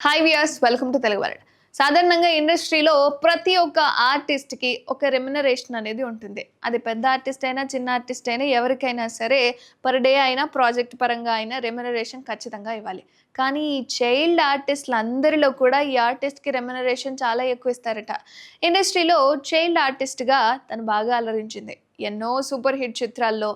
Hi viewers welcome to Telugu world సాధారణంగా ఇండస్ట్రీలో ప్రతి ఒక్క ఆర్టిస్ట్కి ఒక రెమ్యునరేషన్ అనేది ఉంటుంది. అది పెద్ద ఆర్టిస్ట్ అయినా చిన్న ఆర్టిస్ట్ అయినా ఎవరికైనా సరే పర్ డే అయినా ప్రాజెక్ట్ పరంగా అయినా రెమ్యునరేషన్ ఖచ్చితంగా ఇవ్వాలి. కానీ ఈ చైల్డ్ ఆర్టిస్టులు అందరిలో కూడా ఈ ఆర్టిస్ట్కి రెమ్యునరేషన్ చాలా ఎక్కువ ఇస్తారట. ఇండస్ట్రీలో చైల్డ్ ఆర్టిస్ట్గా తను బాగా అలరించింది. ఎన్నో సూపర్ హిట్ చిత్రాల్లో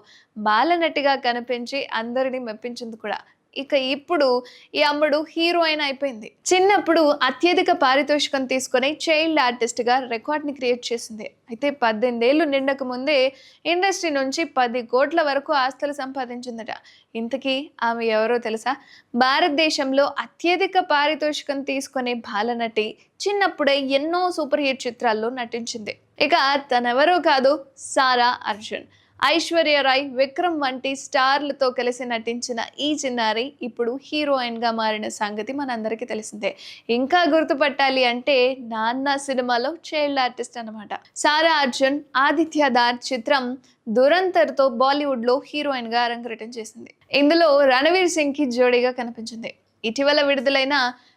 బాలనటిగా కనిపించి అందరినీ మెప్పించింది కూడా. ఇక ఇప్పుడు ఈ అమ్మడు హీరోయిన్ అయిపోయింది. చిన్నప్పుడు అత్యధిక పారితోషికం తీసుకొని చైల్డ్ ఆర్టిస్ట్గా రికార్డ్ని క్రియేట్ చేసింది. అయితే పద్దెనిమిదేళ్ళు నిండక ముందే ఇండస్ట్రీ నుంచి పది కోట్ల వరకు ఆస్తులు సంపాదించిందట. ఇంతకీ ఆమె ఎవరో తెలుసా? భారతదేశంలో అత్యధిక పారితోషికం తీసుకునే బాలనటి చిన్నప్పుడే ఎన్నో సూపర్ హిట్ చిత్రాల్లో నటించింది. ఇక తనెవరో కాదు సారా అర్జున్. ఐశ్వర్య రాయ్ విక్రమ్ వంటి స్టార్లతో కలిసి నటించిన ఈ చిన్నారి ఇప్పుడు హీరోయిన్గా మారిన సంగతి మనందరికీ తెలిసిందే. ఇంకా గుర్తుపట్టాలి అంటే నాన్న సినిమాలో చైల్డ్ ఆర్టిస్ట్ అనమాట సారా అర్జున్ ఆదిత్య దార్ చిత్రం దురంతర్తో బాలీవుడ్లో హీరోయిన్గా అరంగేటం చేసింది. ఇందులో రణవీర్ సింగ్కి జోడీగా కనిపించింది. ఇటీవల విడుదలైన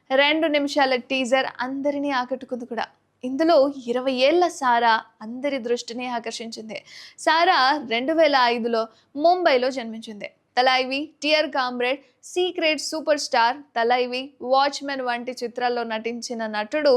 రెండు నిమిషాల టీజర్ అందరినీ ఆకట్టుకుంది కూడా. ఇందులో ఇరవై ఏళ్ళ సారా అందరి దృష్టిని ఆకర్షించింది. సారా రెండు వేల ఐదులో ముంబైలో జన్మించింది. Thalaivi dear comrade secret superstar Thalaivi watchmen వంటి చిత్రాల్లో నటించిన నటుడు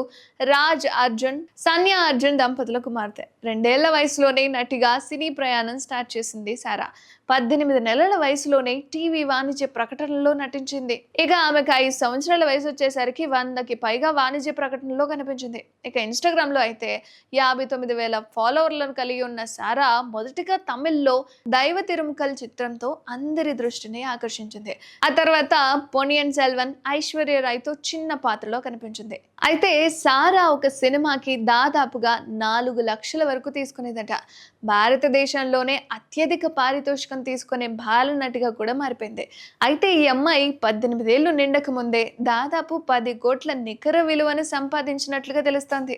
రాజ్ అర్జున్ సన్యా అర్జున్ దంపతుల కుమార్తె. రెండేళ్ళ వయసులోనే నటిగా సినీ ప్రయాణం స్టార్ట్ చేసింది సారా. పద్దెనిమిది నెలల వయసులోనే టీవీ వాణిజ్య ప్రకటనలో నటించింది. ఇక ఆమెకు ఐదు సంవత్సరాల వయసు వచ్చేసరికి వందకి పైగా వాణిజ్య ప్రకటనలో కనిపించింది. ఇక ఇన్స్టాగ్రామ్లో అయితే యాభై తొమ్మిది వేల ఫాలోవర్లను కలిగి ఉన్న సారా మొదటిగా తమిళ్ళో దైవ తిరుముకల్ చిత్రంతో అందరి దృష్టిని ఆకర్షించింది. ఆ తర్వాత పొనియన్ సెల్వన్ ఐశ్వర్య రాయ్తో చిన్న పాత్రలో కనిపించింది. అయితే సారా ఒక సినిమాకి దాదాపుగా నాలుగు లక్షల వరకు తీసుకునేదట. భారతదేశంలోనే అత్యధిక పారితోషికం తీసుకునే బాలనటిగా కూడా మారిపోయింది. అయితే ఈ అమ్మాయి పద్దెనిమిదేళ్ళు నిండక ముందే దాదాపు పది కోట్ల నికర విలువను సంపాదించినట్లుగా తెలుస్తోంది.